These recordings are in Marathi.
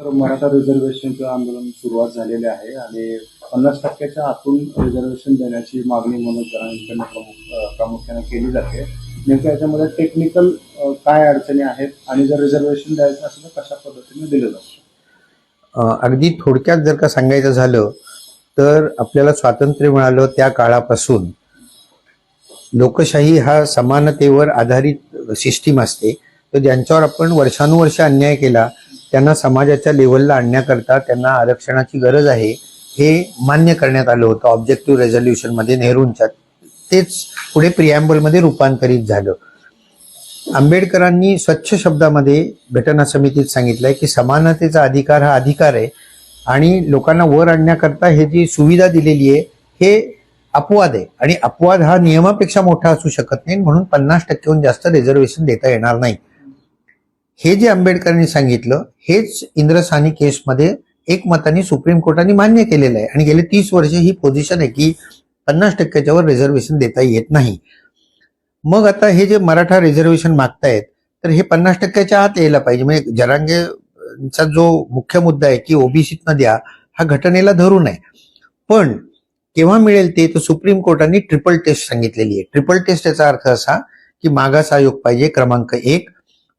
तर मराठा रिझर्वेशनचं आंदोलन सुरुवात झालेले आहे आणि पन्नास टक्क्याच्या आतून रिझर्वेशन देण्याची मागणी मनोज जरांकडनं प्रमुख प्रामुख्याने केली जाते. नेमकं याच्यामध्ये टेक्निकल काय अडचणी आहेत आणि जर रिझर्वेशन द्यायचं असेल तर कशा पद्धतीने दिलं जातं अगदी थोडक्यात जर का सांगायचं झालं तर आपल्याला स्वातंत्र्य मिळालं त्या काळापासून. लोकशाही हा समानतेवर आधारित सिस्टीम असते. तर ज्यांच्यावर आपण वर्षानुवर्ष अन्याय केला त्यांना समाजाच्या लेवलला आणण्याकरता त्यांना आरक्षणाची गरज आहे हे मान्य करण्यात आलं होतं. ऑब्जेक्टिव्ह रेझोल्युशनमध्ये नेहरूंच्या तेच पुढे प्रिॲम्बलमध्ये रूपांतरित झालं. आंबेडकरांनी स्वच्छ शब्दामध्ये घटना समितीत सांगितलंय की समानतेचा अधिकार हा अधिकार आहे आणि लोकांना वर आणण्याकरता हे जी सुविधा दिलेली आहे हे अपवाद आहे. आणि अपवाद हा नियमापेक्षा मोठा असू शकत नाही म्हणून पन्नास टक्क्याहून जास्त रिझर्वेशन देता येणार नाही. हे जे आंबेडकरांनी सांगितलं हेच इंद्रसानी केसमध्ये एकमताने सुप्रीम कोर्टाने मान्य केलेलं आहे. आणि गेले तीस वर्ष ही पोझिशन आहे की पन्नास टक्क्याच्यावर रिझर्वेशन देता येत नाही. मग आता हे जे मराठा रिझर्वेशन मागतायत तर हे पन्नास टक्क्याच्या आत यायला पाहिजे. म्हणजे जरांगेचा जो मुख्य मुद्दा आहे की ओबीसीतनं द्या हा घटनेला धरून आहे पण केव्हा मिळेल ते तर सुप्रीम कोर्टाने ट्रिपल टेस्ट सांगितलेली आहे. ट्रिपल टेस्ट याचा अर्थ असा की मागास आयोग पाहिजे क्रमांक एक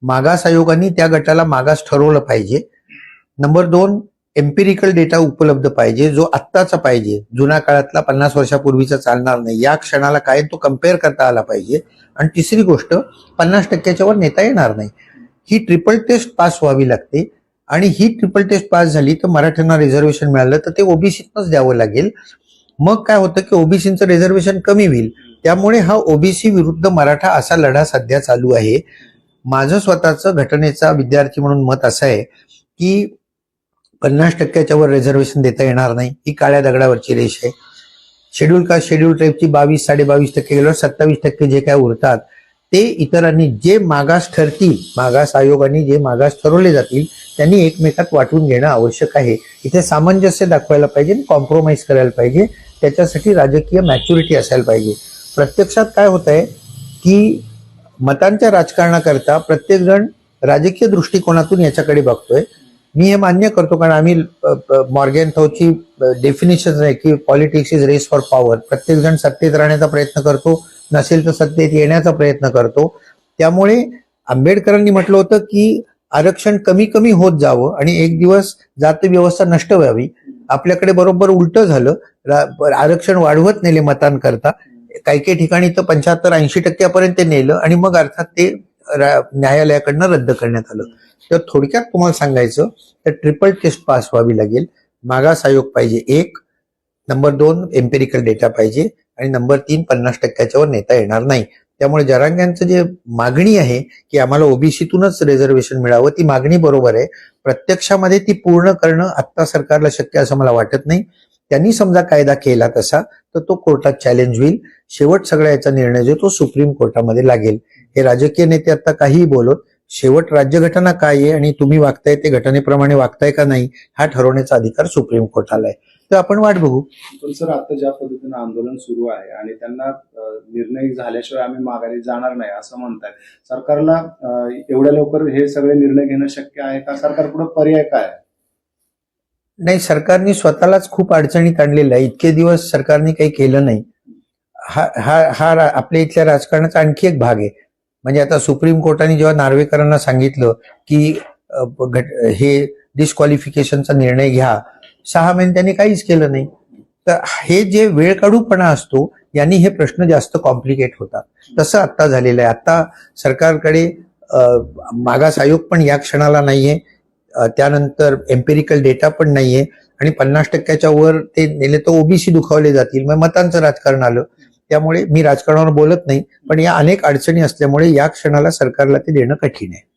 मागास आयोगाने त्या गटाला मागास ठरवलं पाहिजे. नंबर दोन एम्पिरिकल डेटा उपलब्ध पाहिजे जो आत्ताचा पाहिजे. जुन्या काळातला पन्नास वर्षापूर्वीचा चालणार नाही. या क्षणाला काय तो कंपेअर करता आला पाहिजे. आणि तिसरी गोष्ट पन्नास टक्क्याच्यावर नेता येणार नाही. ही ट्रिपल टेस्ट पास व्हावी लागते. आणि ही ट्रिपल टेस्ट पास झाली तर मराठ्यांना रिझर्वेशन मिळालं तर ते ओबीसीतनंच द्यावं लागेल. मग काय होतं की ओबीसीचं रिझर्वेशन कमी होईल. त्यामुळे हा ओबीसी विरुद्ध मराठा असा लढा सध्या चालू आहे. माझं स्वतःचं घटनेचा विद्यार्थी म्हणून मत असं आहे की पन्नास टक्क्याच्या वर रिझर्वेशन देता येणार नाही. ही काळ्या दगडावरची रेष आहे. शेड्यूल कास्ट शेड्यूल ट्राईबची बावीस साडे बावीस टक्के गेल्यावर सत्तावीस टक्के जे काय उरतात ते इतरांनी जे मागास ठरतील मागास आयोगाने जे मागास ठरवले जातील त्यांनी एकमेकात वाटून घेणं आवश्यक आहे. इथे सामंजस्य दाखवायला पाहिजे कॉम्प्रोमाइज करायला पाहिजे. त्याच्यासाठी राजकीय मॅच्युरिटी असायला पाहिजे. प्रत्यक्षात काय होत आहे की मतांच्या राजकारणाकरता प्रत्येक जण राजकीय दृष्टिकोनातून याच्याकडे बघतोय. मी हे मान्य करतो कारण आम्ही मॉर्गॅन थोची डेफिनेशन आहे की politics is race for power प्रत्येक जण सत्तेत राहण्याचा प्रयत्न करतो नसेल तर सत्तेत येण्याचा प्रयत्न करतो. त्यामुळे आंबेडकरांनी म्हटलं होतं की आरक्षण कमी कमी होत जावं आणि एक दिवस जात व्यवस्था नष्ट व्हावी. आपल्याकडे बरोबर उलट झालं. आरक्षण वाढवत नेले मतांकरता. काही काही ठिकाणी तर पंच्याहत्तर ऐंशी टक्क्यापर्यंत नेलं आणि मग अर्थात ते न्यायालयाकडनं रद्द करण्यात आलं. तर थोडक्यात तुम्हाला सांगायचं तर ट्रिपल टेस्ट पास व्हावी लागेल. मागास आयोग पाहिजे एक. नंबर दोन एम्पेरिकल डेटा पाहिजे. आणि नंबर तीन पन्नास टक्क्याच्यावर नेता येणार नाही. त्यामुळे जरांग्यांचं जे मागणी आहे की आम्हाला ओबीसीतूनच रिझर्वेशन मिळावं ती मागणी बरोबर आहे. प्रत्यक्षामध्ये ती पूर्ण करणं आत्ता सरकारला शक्य असं मला वाटत नाही. त्यांनी समजा कायदा केला तसा तर तो कोर्टात चॅलेंज होईल. शेवट सगळ्या याचा निर्णय जो तो सुप्रीम कोर्टामध्ये लागेल. हे राजकीय नेते आता काहीही बोलत शेवट राज्यघटना काय आहे आणि तुम्ही वागताय ते घटनेप्रमाणे वागताय का नाही हा ठरवण्याचा अधिकार सुप्रीम कोर्टाला आहे. तर आपण वाट बघू. पण सर आता ज्या पद्धतीनं आंदोलन सुरू आहे आणि त्यांना निर्णय झाल्याशिवाय आम्ही माघारी जाणार नाही असं म्हणताय सरकारला एवढ्या लवकर हे सगळे निर्णय घेणं शक्य आहे का? सरकार पुढे पर्याय काय? आहे नाही सरकारने स्वतःलाच खूप अडचणीत आणलेलं आहे. इतके दिवस सरकारने काही केलं नाही. हा हा हा रा- आपल्या इथल्या राजकारणाचा आणखी एक भाग आहे. म्हणजे आता सुप्रीम कोर्टाने जेव्हा नार्वेकरांना सांगितलं की घट- हे डिस्क्वालिफिकेशनचा निर्णय घ्या सहा महिने त्यांनी काहीच केलं नाही. तर हे जे वेळ काढूपणा असतो यांनी हे प्रश्न जास्त कॉम्प्लिकेट होतात. तसं आत्ता झालेलं आहे. आत्ता सरकारकडे मागास आयोग पण या क्षणाला नाहीये. त्यानंतर एम्पेरिकल डेटा पण नाहीये. आणि पन्नास टक्क्याच्या वर ते नेले तर ओबीसी दुखावले जातील. मग मतांचं राजकारण आलं. त्यामुळे मी राजकारणावर बोलत नाही. पण या अनेक अडचणी असल्यामुळे या क्षणाला सरकारला ते देणं कठीण आहे.